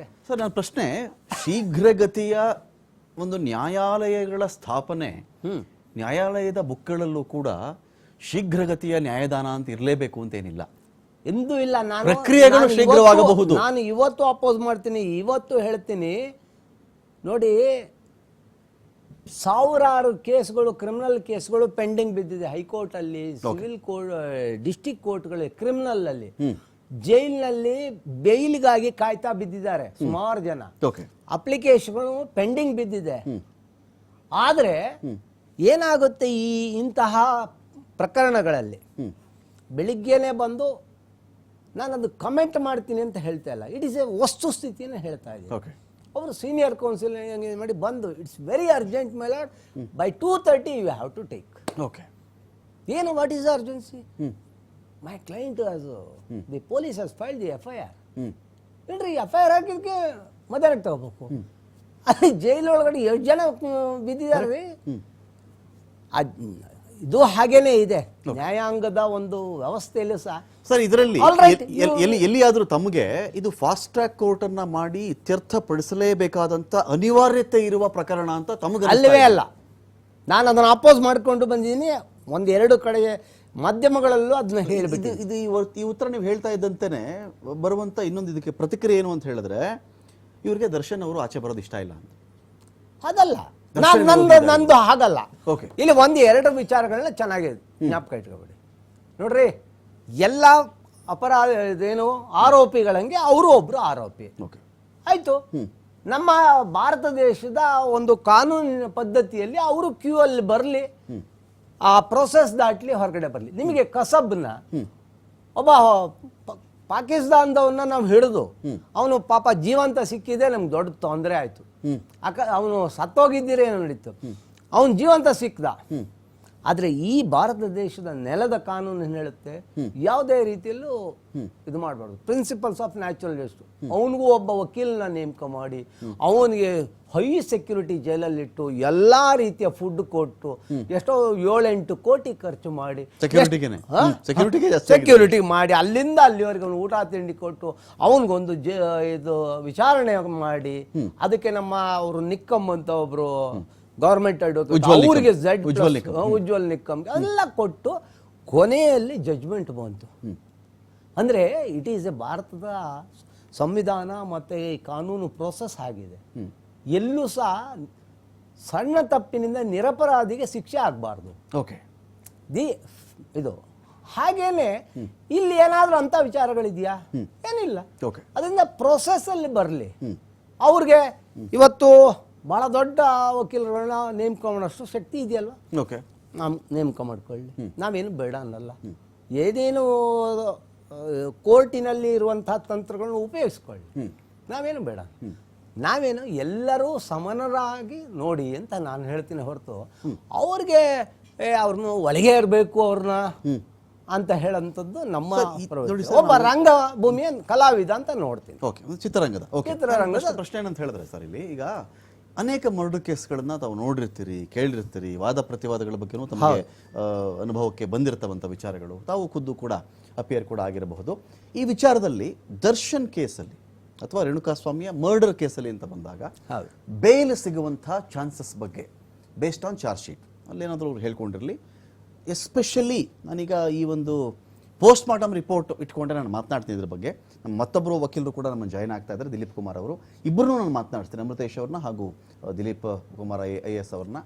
Sir ನನ್ನ ಪ್ರಶ್ನೆ ಶೀಘ್ರಗತಿಯ ಒಂದು ನ್ಯಾಯಾಲಯಗಳ ಸ್ಥಾಪನೆ ನ್ಯಾಯಾಲಯದ ಬುಕ್ಗಳಲ್ಲೂ ಕೂಡ ಶೀಘ್ರಗತಿಯ ನ್ಯಾಯದಾನ ಅಂತ ಇರಲೇಬೇಕು ಅಂತೇನಿಲ್ಲ. ಎಂದೂ ಇಲ್ಲ. ನಾನು ಪ್ರಕ್ರಿಯೆಗಳು ಶೀಘ್ರವಾಗಬಹುದು. ನಾನು ಇವತ್ತು ಅಪೋಸ್ ಮಾಡ್ತೀನಿ. ಇವತ್ತು ಹೇಳ್ತೀನಿ. ನೋಡಿ ಸಾವಿರಾರು ಕೇಸ್ಗಳು ಕ್ರಿಮಿನಲ್ ಕೇಸ್ಗಳು ಪೆಂಡಿಂಗ್ ಬಿದ್ದಿದೆ ಹೈಕೋರ್ಟ್ ಅಲ್ಲಿ ಸಿವಿಲ್ ಕೋರ್ಟ್ ಡಿಸ್ಟಿಕ್ ಕೋರ್ಟ್ಗಳಲ್ಲಿ ಕ್ರಿಮಿನಲ್ ಅಲ್ಲಿ ಜೈಲಿನಲ್ಲಿ ಬೇಲ್ಗಾಗಿ ಕಾಯ್ತಾ ಬಿದ್ದಿದ್ದಾರೆ ಸುಮಾರು ಜನ. ಓಕೆ ಅಪ್ಲಿಕೇಶನ್ಗಳು ಪೆಂಡಿಂಗ್ ಬಿದ್ದಿದೆ. ಆದರೆ ಏನಾಗುತ್ತೆ ಈ ಇಂತಹ ಪ್ರಕರಣಗಳಲ್ಲಿ? ಬೆಳಿಗ್ಗೆನೆ ಬಂದು ನಾನು ಅದು ಕಮೆಂಟ್ ಮಾಡ್ತೀನಿ ಅಂತ ಹೇಳ್ತಾ ಇಲ್ಲ. ಇಟ್ ಇಸ್ ಎ ವಸ್ತುಸ್ಥಿತಿಯನ್ನು ಹೇಳ್ತಾ ಇದ್ದೀನಿ. ಓಕೆ ಅವರು ಸೀನಿಯರ್ ಕೌನ್ಸಿಲ್ ಮಾಡಿ ಬಂದು ಇಟ್ಸ್ ವೆರಿ ಅರ್ಜೆಂಟ್ ಮೇಲೆ by two thirty you have to take okay ಏನು what is urgency my client the police has file the F I R ಇಲ್ರಿ ಎಫ್ ಐ ಆರ್ ಹಾಕಿದ್ಕೆ ಮಧ್ಯಾಹ್ನಕ್ಕೆ ತಗೋಬೇಕು ಅಲ್ಲಿ ಒಳಗಡೆ ಎಷ್ಟು ಜನ ಬಿದ್ದಿದ್ದಾರೆ ರೀ ಅದ್- ಇದು ಹಾಗೇನೆ ಇದೆ. ನ್ಯಾಯಾಂಗದ ಒಂದು ವ್ಯವಸ್ಥೆಯಲ್ಲಿ ಸಹ. ಸರ್ ಇದರಲ್ಲಿ ಎಲ್ಲಿ ಎಲ್ಲಿಯಾದ್ರೂ ತಮಗೆ ಇದು ಫಾಸ್ಟ್ ಟ್ರ್ಯಾಕ್ ಕೋರ್ಟ್ ಅನ್ನ ಮಾಡಿ ಇತ್ಯರ್ಥಪಡಿಸಲೇಬೇಕಾದಂತ ಅನಿವಾರ್ಯತೆ ಇರುವ ಪ್ರಕರಣ ಅಂತ ತಮಗೆ ಅಲ್ಲವೇ ಅಲ್ಲ. ನಾನು ಅದನ್ನು ಅಪೋಸ್ ಮಾಡ್ಕೊಂಡು ಬಂದಿದ್ದೀನಿ. ಒಂದೆರಡು ಕಡೆ ಮಾಧ್ಯಮಗಳಲ್ಲೂ ಅದನ್ನ ಹೇಳಬೇಕು ಹೇಳಿಬಿಟ್ಟು ಇದು ಈ ಈ ಉತ್ತರ ನೀವು ಹೇಳ್ತಾ ಇದ್ದಂತೇನೆ ಬರುವಂತ ಇನ್ನೊಂದು ಇದಕ್ಕೆ ಪ್ರತಿಕ್ರಿಯೆ ಏನು ಅಂತ ಹೇಳಿದ್ರೆ ಇವರಿಗೆ ದರ್ಶನ್ ಅವರು ಆಚೆ ಬರೋದು ಇಷ್ಟ ಇಲ್ಲ ಅಂತ. ಅದಲ್ಲ. ನಂದು. ನಂದು ಹಾಗಲ್ಲ. ಓಕೆ ಇಲ್ಲಿ ಒಂದು ಎರಡು ವಿಚಾರಗಳನ್ನ ಚೆನ್ನಾಗಿ ಜ್ಞಾಪಕ ಇಟ್ಕೋಬೇಡಿ. ನೋಡ್ರಿ ಎಲ್ಲ ಅಪರಾಧ ಏನು ಆರೋಪಿಗಳಂಗೆ ಅವರು ಒಬ್ರು ಆರೋಪಿ. ಓಕೆ ಆಯ್ತು. ನಮ್ಮ ಭಾರತ ದೇಶದ ಒಂದು ಕಾನೂನಿನ ಪದ್ಧತಿಯಲ್ಲಿ ಅವರು ಕ್ಯೂ ಅಲ್ಲಿ ಬರಲಿ. ಆ ಪ್ರೊಸೆಸ್ ದಾಟ್ಲಿ ಹೊರಗಡೆ ಬರಲಿ. ನಿಮಗೆ ಕಸಬ್ನ ಒಬ್ಬ ಪಾಕಿಸ್ತಾನದವನ್ನ ನಾವು ಹಿಡಿದು ಅವನು ಪಾಪ ಜೀವಂತ ಸಿಕ್ಕಿದೆ ನಮ್ಗೆ ದೊಡ್ಡ ತೊಂದರೆ ಆಯ್ತು. ಅಕ ಅವನು ಸತ್ತೋಗಿದ್ದೀರೇನೋ ನಡೀತು. ಅವನು ಜೀವಂತ ಸಿಕ್ದ. ಆದ್ರೆ ಈ ಭಾರತ ದೇಶದ ನೆಲದ ಕಾನೂನು ಏನ್ ಹೇಳುತ್ತೆ? ಯಾವುದೇ ರೀತಿಯಲ್ಲೂ ಇದು ಮಾಡಬಾರ್ದು. ಪ್ರಿನ್ಸಿಪಲ್ಸ್ ಆಫ್ ನ್ಯಾಚುರಲ್ ಜಸ್ಟ್ ಅವನಿಗೂ ಒಬ್ಬ ವಕೀಲನ ನೇಮಕ ಮಾಡಿ ಅವನಿಗೆ ಹೈ ಸೆಕ್ಯೂರಿಟಿ ಜೈಲಲ್ಲಿಟ್ಟು ಎಲ್ಲಾ ರೀತಿಯ ಫುಡ್ ಕೊಟ್ಟು ಎಷ್ಟೋ ಏಳೆಂಟು ಕೋಟಿ ಖರ್ಚು ಮಾಡಿ ಸೆಕ್ಯೂರಿಟಿ ಮಾಡಿ ಅಲ್ಲಿಂದ ಅಲ್ಲಿವರೆಗೆ ಊಟ ತಿಂಡಿ ಕೊಟ್ಟು ಅವನಿಗೊಂದು ಇದು ವಿಚಾರಣೆ ಮಾಡಿ ಅದಕ್ಕೆ ನಮ್ಮ ಅವರು ನಿಕ್ಕಮ್ ಅಂತ ಒಬ್ರು ನಿಕ್ಕಂ. ಅವರಿಗೆ ಝಡ್ ಉಜ್ವಲ್ ನಿಕ್ಕಂ. ನಿಕ್ಕಮ್. ಎಲ್ಲ ಕೊಟ್ಟು ಕೊನೆಯಲ್ಲಿ ಜಜ್ಮೆಂಟ್ ಬಂತು. ಅಂದ್ರೆ ಇಟ್ ಈಸ್ ಎ ಭಾರತದ ಸಂವಿಧಾನ ಮತ್ತೆ ಈ ಕಾನೂನು ಪ್ರೋಸೆಸ್ ಆಗಿದೆ. ಎಲ್ಲೂ ಸಹ ಸಣ್ಣ ತಪ್ಪಿನಿಂದ ನಿರಪರಾಧಿಗೆ ಶಿಕ್ಷೆ ಆಗಬಾರ್ದು. ಓಕೆ ದಿ ಇದು ಹಾಗೇನೆ ಇಲ್ಲಿ ಏನಾದ್ರೂ ಅಂತ ವಿಚಾರಗಳಿದೆಯಾ? ಏನಿಲ್ಲ. ಓಕೆ ಅದರಿಂದ ಪ್ರೊಸೆಸ್ ಅಲ್ಲಿ ಬರಲಿ. ಅವ್ರಿಗೆ ಇವತ್ತು ಬಹಳ ದೊಡ್ಡ ವಕೀಲರನ್ನ ನೇಮಕ ಮಾಡೋಷ್ಟು ಶಕ್ತಿ ಇದೆಯಲ್ವ? ಓಕೆ. ನಾವು ನೇಮಕ ಮಾಡ್ಕೊಳ್ಳಿ ನಾವೇನು ಬೇಡ ಅನ್ನಲ್ಲ. ಏನೇನು ಕೋರ್ಟಿನಲ್ಲಿ ಇರುವಂತಹ ತಂತ್ರಗಳನ್ನ ಉಪಯೋಗಿಸ್ಕೊಳ್ಳಿ. ನಾವೇನು ಬೇಡ. ನಾವೇನು ಎಲ್ಲರೂ ಸಮನರಾಗಿ ನೋಡಿ ಅಂತ ನಾನು ಹೇಳ್ತೀನಿ ಹೊರತು ಅವ್ರಿಗೆ ಅವ್ರನ್ನ ಒಳಗೆ ಇರಬೇಕು ಅವ್ರನ್ನ ಅಂತ ಹೇಳಂಥದ್ದು ನಮ್ಮ ಒಬ್ಬ ರಂಗ ಭೂಮಿಯ ರಂಗಭೂಮಿಯ ಕಲಾವಿದ ಅಂತ ನೋಡ್ತೀನಿ. ಓಕೆ ಚಿತ್ರರಂಗದ. ಓಕೆ. ಚಿತ್ರರಂಗದ- ಪ್ರಶ್ನೆ- ಪ್ರಶ್ನೆ ಏನಂತ ಹೇಳಿದ್ರೆ ಸರ್ ಇಲ್ಲಿ ಈಗ ಅನೇಕ ಮರ್ಡರ್ ಕೇಸ್ಗಳನ್ನ ತಾವು ನೋಡಿರ್ತೀರಿ ಕೇಳಿರ್ತೀರಿ. ವಾದ ಪ್ರತಿವಾದಗಳ ಬಗ್ಗೆನೂ ತಮಗೆ ಅನುಭವಕ್ಕೆ ಬಂದಿರ್ತವಂಥ ವಿಚಾರಗಳು. ತಾವು ಖುದ್ದು ಕೂಡ ಅಪಿಯರ್ ಕೂಡ ಆಗಿರಬಹುದು. ಈ ವಿಚಾರದಲ್ಲಿ ದರ್ಶನ್ ಕೇಸಲ್ಲಿ ಅಥವಾ ರೇಣುಕಾಸ್ವಾಮಿಯ ಮರ್ಡರ್ ಕೇಸಲ್ಲಿ ಅಂತ ಬಂದಾಗ ಬೇಲ್ ಸಿಗುವಂಥ ಚಾನ್ಸಸ್ ಬಗ್ಗೆ ಬೇಸ್ಡ್ ಆನ್ ಚಾರ್ಜ್ ಶೀಟ್ ಅಲ್ಲೇನಾದರೂ ಅವ್ರು ಹೇಳ್ಕೊಂಡಿರಲಿ. ಎಸ್ಪೆಷಲಿ ನಾನೀಗ ಈ ಒಂದು ಪೋಸ್ಟ್ ಮಾರ್ಟಮ್ ರಿಪೋರ್ಟ್ ಇಟ್ಕೊಂಡೆ ನಾನು ಮಾತನಾಡ್ತೀನಿ ಇದ್ರ ಬಗ್ಗೆ. ನಮ್ಮ ಮತ್ತೊಬ್ಬರು ವಕೀಲರು ಕೂಡ ನಮ್ಮ ಜಾಯ್ನ್ ಆಗ್ತಾ ಇದ್ದಾರೆ, ದಿಲೀಪ್ ಕುಮಾರ್ ಅವರು. ಇಬ್ಬರನ್ನೂ ನಾನು ಮಾತನಾಡ್ತೀನಿ ಅಮೃತೇಶ್ ಅವ್ರನ್ನ ಹಾಗೂ Dileep Kumar I I S ಅವ್ರನ್ನ.